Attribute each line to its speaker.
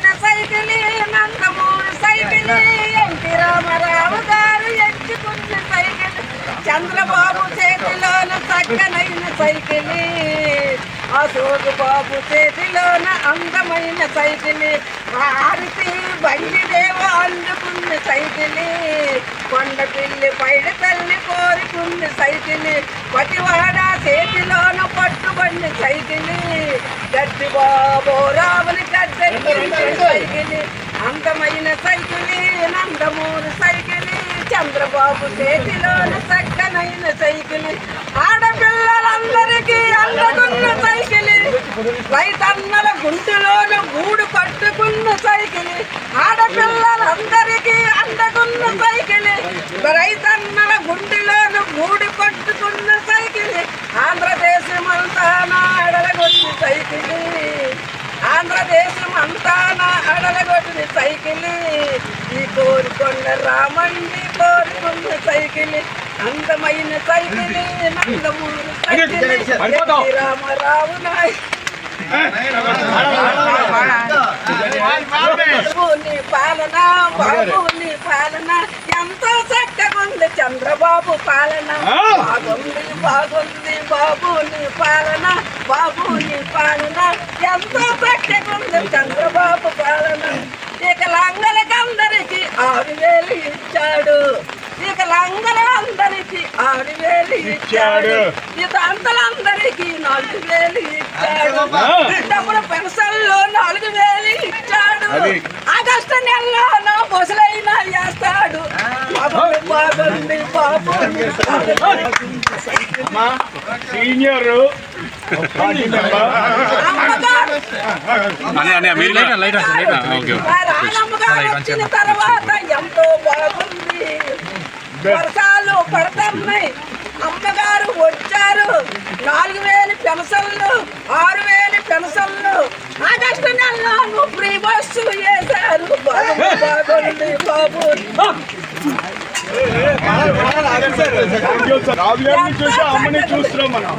Speaker 1: అందమైన సైకిలి నందమూరి సైకిలి. ఎన్టీ రామారావు గారు ఎంచుకున్న సైకిల్. చంద్రబాబు చేతిలోన చక్కనైన సైకిలి. అశోక్ బాబు చేతిలోన అందమైన సైకిలి. భారతి బండిదేవ అందుకున్న సైకిలి. కొండ పిల్లి పైడ తల్లి కోరుకున్న సైకిలి. పతివాడ చేతిలోన పట్టుబడిన సైకిలి. గట్టి బాబు రాముని సైకిలి అందమైన సైకిల్ నందమూరి సైకిల్ చంద్రబాబు చేతిలోని చక్కనైన సైకిల్ ఆడపిల్లలందరికీ అందకున్న సైకిలి రైతన్నల గుంటులోన గూడు పట్టుకున్న సైకిలి ఆడపిల్లలందరికీ అందకున్న సైకిలి రైతన్నల గుండెలోన గూడు పట్టుకున్న సైకిలి ఆంధ్రదేశం రామండి కోరుకున్న సైకిల్ అందమైన cycle Nandamuri cycle NT Rama Rao నాయ్ బాబుని పాలన బాబుని పాలన ఎంతో చక్కగుంది చంద్రబాబు పాలన బాగుంది బాగుంది బాబుని పాలన బాబుని పాలన ఎంతో చక్కగుంది చంద్రబాబు పాలన ఇక లంగలకందరికి ఆరు ఇచ్చాడు. ఇక లంగలందరికి ఆరు వేలు ఇచ్చాడు. ఇక అంతలందరికి నాలుగు వేలు ఇచ్చాడు డబ్బుల పెన్షన్లో నాలుగు వేలు ఇచ్చాడు ఆగస్టు నెలలో నా ముసలైన వేస్తాడు బాబుని బాగుంది బాబుని
Speaker 2: సీనియర్.
Speaker 1: తర్వాత ఎంతో బాగుంది. వర్షాలు పడుతున్నాయి అమ్మగారు వచ్చారు. నాలుగు వేలు పెన్షన్లు ఆరు వేలు పెన్షన్లు ఆగస్టు నెలలో ఫ్రీ బస్సు వేశారు బాగుంది బాగుంది బాబు
Speaker 2: చూసి అమ్మని చూస్తున్నాం మనం